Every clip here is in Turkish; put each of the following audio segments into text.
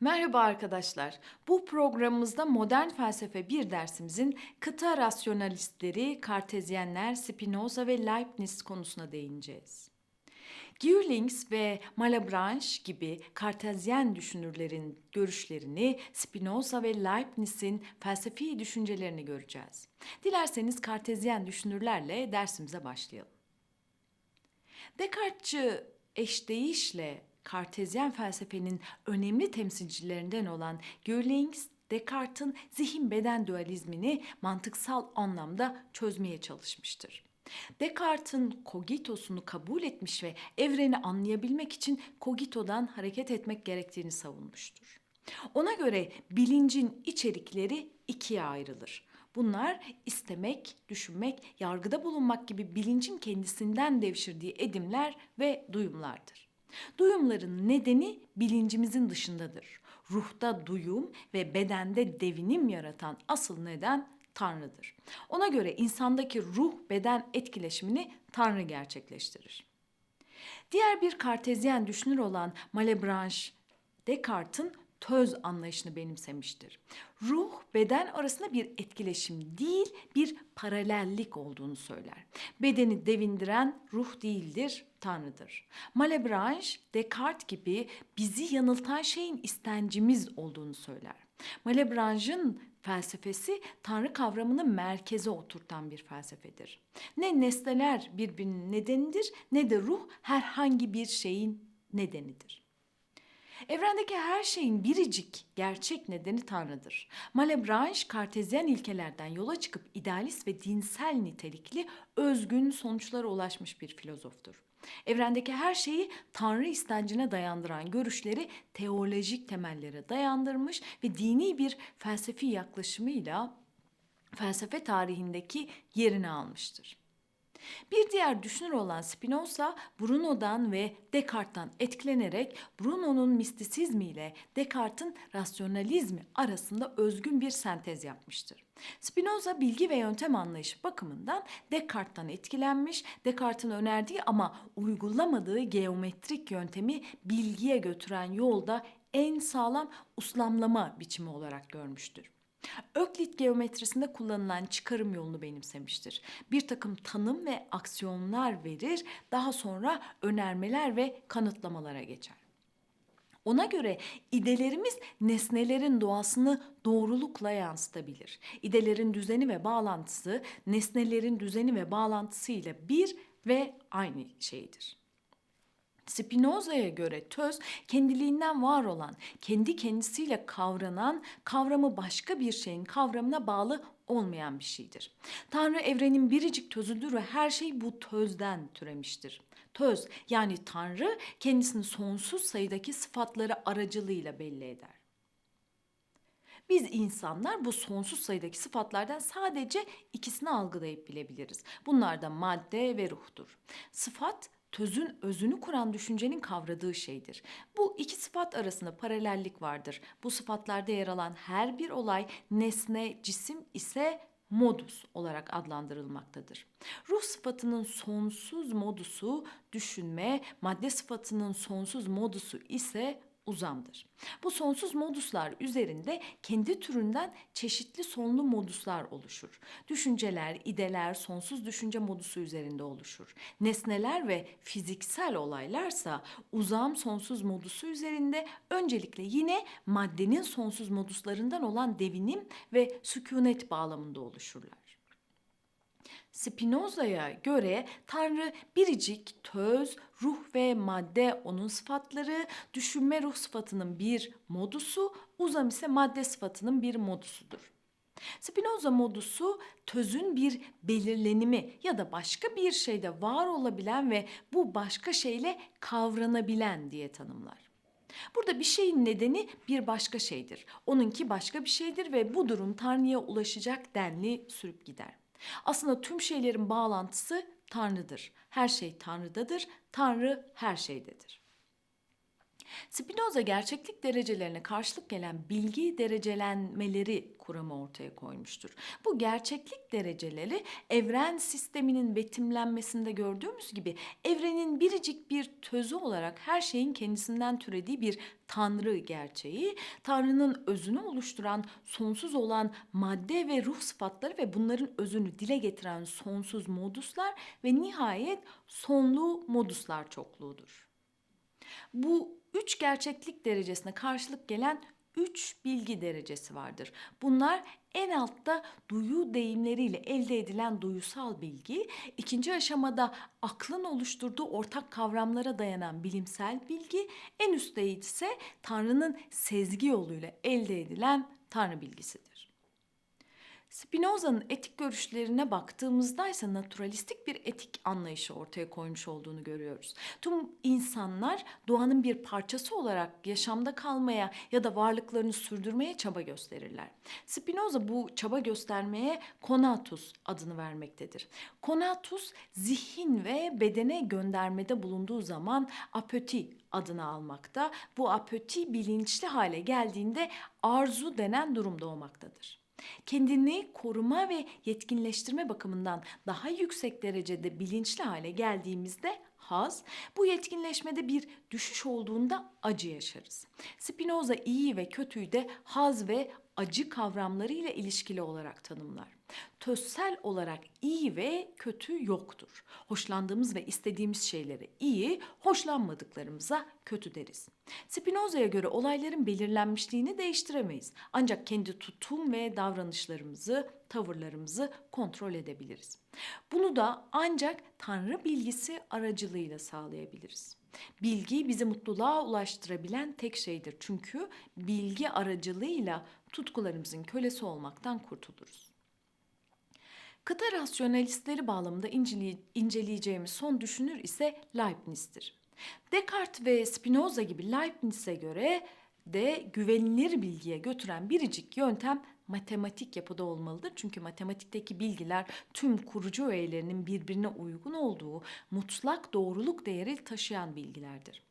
Merhaba arkadaşlar. Bu programımızda modern felsefe bir dersimizin kıta rasyonalistleri, kartezyenler, Spinoza ve Leibniz konusuna değineceğiz. Gühlings ve Malebranche gibi kartezyen düşünürlerin görüşlerini, Spinoza ve Leibniz'in felsefi düşüncelerini göreceğiz. Dilerseniz kartezyen düşünürlerle dersimize başlayalım. Descartes'çı eşdeğişle Kartezyen felsefenin önemli temsilcilerinden olan Gühlings, Descartes'in zihin-beden dualizmini mantıksal anlamda çözmeye çalışmıştır. Descartes'in kogitosunu kabul etmiş ve evreni anlayabilmek için kogitodan hareket etmek gerektiğini savunmuştur. Ona göre bilincin içerikleri ikiye ayrılır. Bunlar istemek, düşünmek, yargıda bulunmak gibi bilincin kendisinden devşirdiği edimler ve duyumlardır. Duyumların nedeni bilincimizin dışındadır. Ruhta duyum ve bedende devinim yaratan asıl neden Tanrı'dır. Ona göre insandaki ruh beden etkileşimini Tanrı gerçekleştirir. Diğer bir kartezyen düşünür olan Malebranche, Descartes'in töz anlayışını benimsemiştir. Ruh beden arasında bir etkileşim değil, bir paralellik olduğunu söyler. Bedeni devindiren ruh değildir, Tanrı'dır. Malebranche, Descartes gibi bizi yanıltan şeyin istencimiz olduğunu söyler. Malebranche'ın felsefesi Tanrı kavramını merkeze oturtan bir felsefedir. Ne nesneler birbirinin nedenidir ne de ruh herhangi bir şeyin nedenidir. Evrendeki her şeyin biricik, gerçek nedeni Tanrı'dır. Malebranche, kartezyen ilkelerden yola çıkıp idealist ve dinsel nitelikli özgün sonuçlara ulaşmış bir filozoftur. Evrendeki her şeyi Tanrı istencine dayandıran görüşleri teolojik temellere dayandırmış ve dini bir felsefi yaklaşımıyla felsefe tarihindeki yerini almıştır. Bir diğer düşünür olan Spinoza, Bruno'dan ve Descartes'tan etkilenerek Bruno'nun mistisizmiyle Descartes'in rasyonalizmi arasında özgün bir sentez yapmıştır. Spinoza bilgi ve yöntem anlayışı bakımından Descartes'tan etkilenmiş, Descartes'in önerdiği ama uygulamadığı geometrik yöntemi bilgiye götüren yolda en sağlam uslamlama biçimi olarak görmüştür. Öklit geometrisinde kullanılan çıkarım yolunu benimsemiştir. Bir takım tanım ve aksiyonlar verir, daha sonra önermeler ve kanıtlamalara geçer. Ona göre idelerimiz nesnelerin doğasını doğrulukla yansıtabilir. İdelerin düzeni ve bağlantısı nesnelerin düzeni ve bağlantısı ile bir ve aynı şeydir. Spinoza'ya göre töz kendiliğinden var olan, kendi kendisiyle kavranan, kavramı başka bir şeyin kavramına bağlı olmayan bir şeydir. Tanrı evrenin biricik tözüdür ve her şey bu tözden türemiştir. Töz yani Tanrı kendisini sonsuz sayıdaki sıfatları aracılığıyla belli eder. Biz insanlar bu sonsuz sayıdaki sıfatlardan sadece ikisini algılayıp bilebiliriz. Bunlar da madde ve ruhtur. Sıfat tözün özünü kuran düşüncenin kavradığı şeydir. Bu iki sıfat arasında paralellik vardır. Bu sıfatlarda yer alan her bir olay nesne, cisim ise modus olarak adlandırılmaktadır. Ruh sıfatının sonsuz modusu düşünme, madde sıfatının sonsuz modusu ise uzamdır. Bu sonsuz moduslar üzerinde kendi türünden çeşitli sonlu moduslar oluşur. Düşünceler, ideler sonsuz düşünce modusu üzerinde oluşur. Nesneler ve fiziksel olaylarsa uzam sonsuz modusu üzerinde öncelikle yine maddenin sonsuz moduslarından olan devinim ve sükunet bağlamında oluşurlar. Spinoza'ya göre Tanrı biricik, töz, ruh ve madde onun sıfatları, düşünme ruh sıfatının bir modusu, uzam ise madde sıfatının bir modusudur. Spinoza modusu tözün bir belirlenimi ya da başka bir şeyde var olabilen ve bu başka şeyle kavranabilen diye tanımlar. Burada bir şeyin nedeni bir başka şeydir. Onunki başka bir şeydir ve bu durum Tanrı'ya ulaşacak denli sürüp gider. Aslında tüm şeylerin bağlantısı Tanrı'dır. Her şey Tanrı'dadır, Tanrı her şeydedir. Spinoza gerçeklik derecelerine karşılık gelen bilgi derecelenmeleri kuramı ortaya koymuştur. Bu gerçeklik dereceleri evren sisteminin betimlenmesinde gördüğümüz gibi evrenin biricik bir tözü olarak her şeyin kendisinden türediği bir tanrı gerçeği, tanrının özünü oluşturan sonsuz olan madde ve ruh sıfatları ve bunların özünü dile getiren sonsuz moduslar ve nihayet sonlu moduslar çokluğudur. Bu üç gerçeklik derecesine karşılık gelen üç bilgi derecesi vardır. Bunlar en altta duyu deyimleriyle elde edilen duyusal bilgi, ikinci aşamada aklın oluşturduğu ortak kavramlara dayanan bilimsel bilgi, en üstte ise Tanrı'nın sezgi yoluyla elde edilen Tanrı bilgisidir. Spinoza'nın etik görüşlerine baktığımızda ise naturalistik bir etik anlayışı ortaya koymuş olduğunu görüyoruz. Tüm insanlar doğanın bir parçası olarak yaşamda kalmaya ya da varlıklarını sürdürmeye çaba gösterirler. Spinoza bu çaba göstermeye konatus adını vermektedir. Konatus zihin ve bedene göndermede bulunduğu zaman apöti adını almakta. Bu apöti bilinçli hale geldiğinde arzu denen durum doğmaktadır kendini koruma ve yetkinleştirme bakımından daha yüksek derecede bilinçli hale geldiğimizde haz, bu yetkinleşmede bir düşüş olduğunda acı yaşarız. Spinoza iyi ve kötüyü de haz ve acı kavramlarıyla ilişkili olarak tanımlar. Tözsel olarak iyi ve kötü yoktur. Hoşlandığımız ve istediğimiz şeylere iyi, hoşlanmadıklarımıza kötü deriz. Spinoza'ya göre olayların belirlenmişliğini değiştiremeyiz. Ancak kendi tutum ve davranışlarımızı, tavırlarımızı kontrol edebiliriz. Bunu da ancak Tanrı bilgisi aracılığıyla sağlayabiliriz. Bilgi bizi mutluluğa ulaştırabilen tek şeydir. Çünkü bilgi aracılığıyla tutkularımızın kölesi olmaktan kurtuluruz. Kıta rasyonalistleri bağlamında inceleyeceğimiz son düşünür ise Leibniz'tir. Descartes ve Spinoza gibi Leibniz'e göre de güvenilir bilgiye götüren biricik yöntem matematik yapıda olmalıdır. Çünkü matematikteki bilgiler tüm kurucu öğelerinin birbirine uygun olduğu mutlak doğruluk değeri taşıyan bilgilerdir.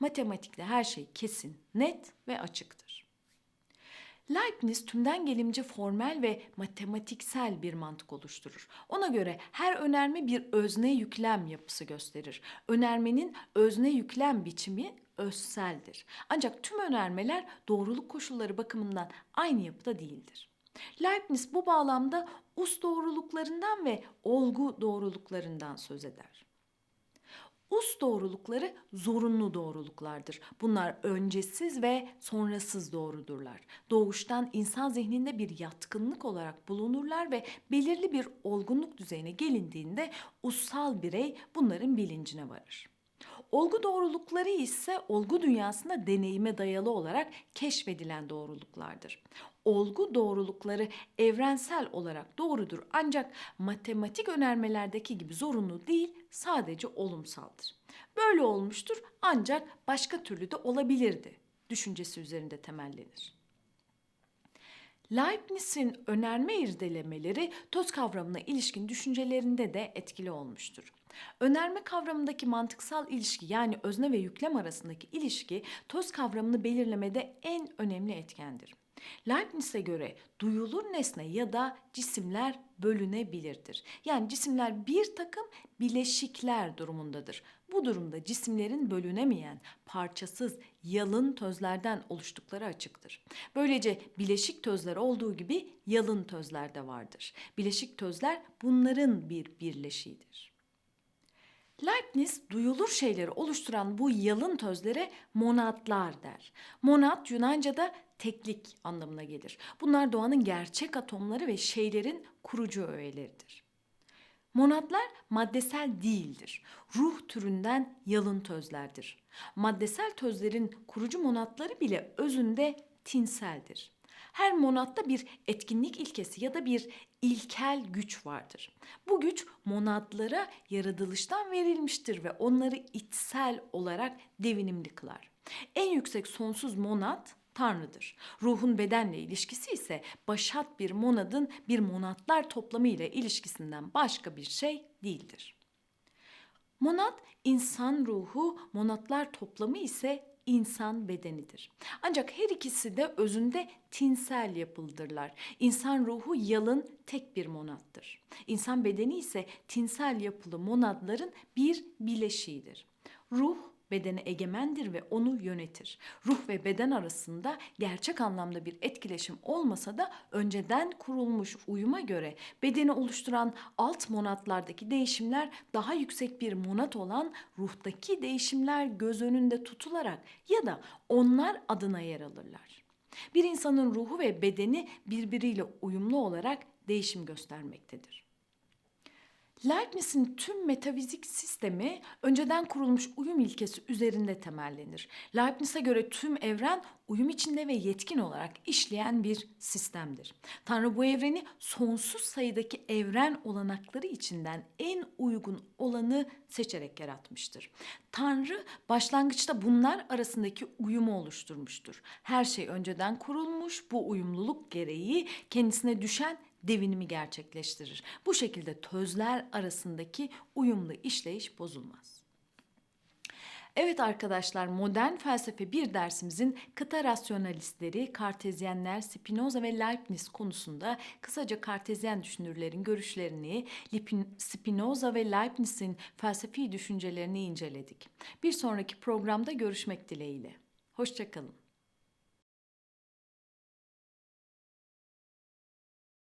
Matematikte her şey kesin, net ve açıktır. Leibniz tümden gelimci formel ve matematiksel bir mantık oluşturur. Ona göre her önerme bir özne yüklem yapısı gösterir. Önermenin özne yüklem biçimi özseldir. Ancak tüm önermeler doğruluk koşulları bakımından aynı yapıda değildir. Leibniz bu bağlamda us doğruluklarından ve olgu doğruluklarından söz eder. Us doğrulukları zorunlu doğruluklardır. Bunlar öncesiz ve sonrasız doğrudurlar. Doğuştan insan zihninde bir yatkınlık olarak bulunurlar ve belirli bir olgunluk düzeyine gelindiğinde ussal birey bunların bilincine varır. Olgu doğrulukları ise olgu dünyasında deneyime dayalı olarak keşfedilen doğruluklardır. Olgu doğrulukları evrensel olarak doğrudur ancak matematik önermelerdeki gibi zorunlu değil, sadece olumsaldır. Böyle olmuştur ancak başka türlü de olabilirdi düşüncesi üzerinde temellenir. Leibniz'in önerme irdelemeleri toz kavramına ilişkin düşüncelerinde de etkili olmuştur. Önerme kavramındaki mantıksal ilişki yani özne ve yüklem arasındaki ilişki toz kavramını belirlemede en önemli etkendir. Leibniz'e göre duyulur nesne ya da cisimler bölünebilirdir. Yani cisimler bir takım bileşikler durumundadır. Bu durumda cisimlerin bölünemeyen, parçasız, yalın tözlerden oluştukları açıktır. Böylece bileşik tözler olduğu gibi yalın tözler de vardır. Bileşik tözler bunların bir birleşiğidir. Leibniz duyulur şeyleri oluşturan bu yalın tözlere monadlar der. Monad Yunanca'da teklik anlamına gelir. Bunlar doğanın gerçek atomları ve şeylerin kurucu öğeleridir. Monadlar maddesel değildir. Ruh türünden yalın tözlerdir. Maddesel tözlerin kurucu monadları bile özünde tinseldir. Her monatta bir etkinlik ilkesi ya da bir ilkel güç vardır. Bu güç monadlara yaratılıştan verilmiştir ve onları içsel olarak devinimli kılar. En yüksek sonsuz monad Tanrı'dır. Ruhun bedenle ilişkisi ise başat bir monadın bir monatlar toplamı ile ilişkisinden başka bir şey değildir. Monat insan ruhu, monatlar toplamı ise insan bedenidir. Ancak her ikisi de özünde tinsel yapıldırlar. İnsan ruhu yalın tek bir monattır. İnsan bedeni ise tinsel yapılı monadların bir bileşiğidir. Ruh bedene egemendir ve onu yönetir. Ruh ve beden arasında gerçek anlamda bir etkileşim olmasa da önceden kurulmuş uyuma göre bedeni oluşturan alt monatlardaki değişimler daha yüksek bir monat olan ruhtaki değişimler göz önünde tutularak ya da onlar adına yer alırlar. Bir insanın ruhu ve bedeni birbiriyle uyumlu olarak değişim göstermektedir. Leibniz'in tüm metafizik sistemi önceden kurulmuş uyum ilkesi üzerinde temellenir. Leibniz'e göre tüm evren uyum içinde ve yetkin olarak işleyen bir sistemdir. Tanrı bu evreni sonsuz sayıdaki evren olanakları içinden en uygun olanı seçerek yaratmıştır. Tanrı başlangıçta bunlar arasındaki uyumu oluşturmuştur. Her şey önceden kurulmuş, bu uyumluluk gereği kendisine düşen devinimi gerçekleştirir. Bu şekilde tözler arasındaki uyumlu işleyiş bozulmaz. Evet arkadaşlar modern felsefe bir dersimizin kıta rasyonalistleri, kartezyenler, Spinoza ve Leibniz konusunda kısaca kartezyen düşünürlerin görüşlerini, Spinoza ve Leibniz'in felsefi düşüncelerini inceledik. Bir sonraki programda görüşmek dileğiyle. Hoşçakalın.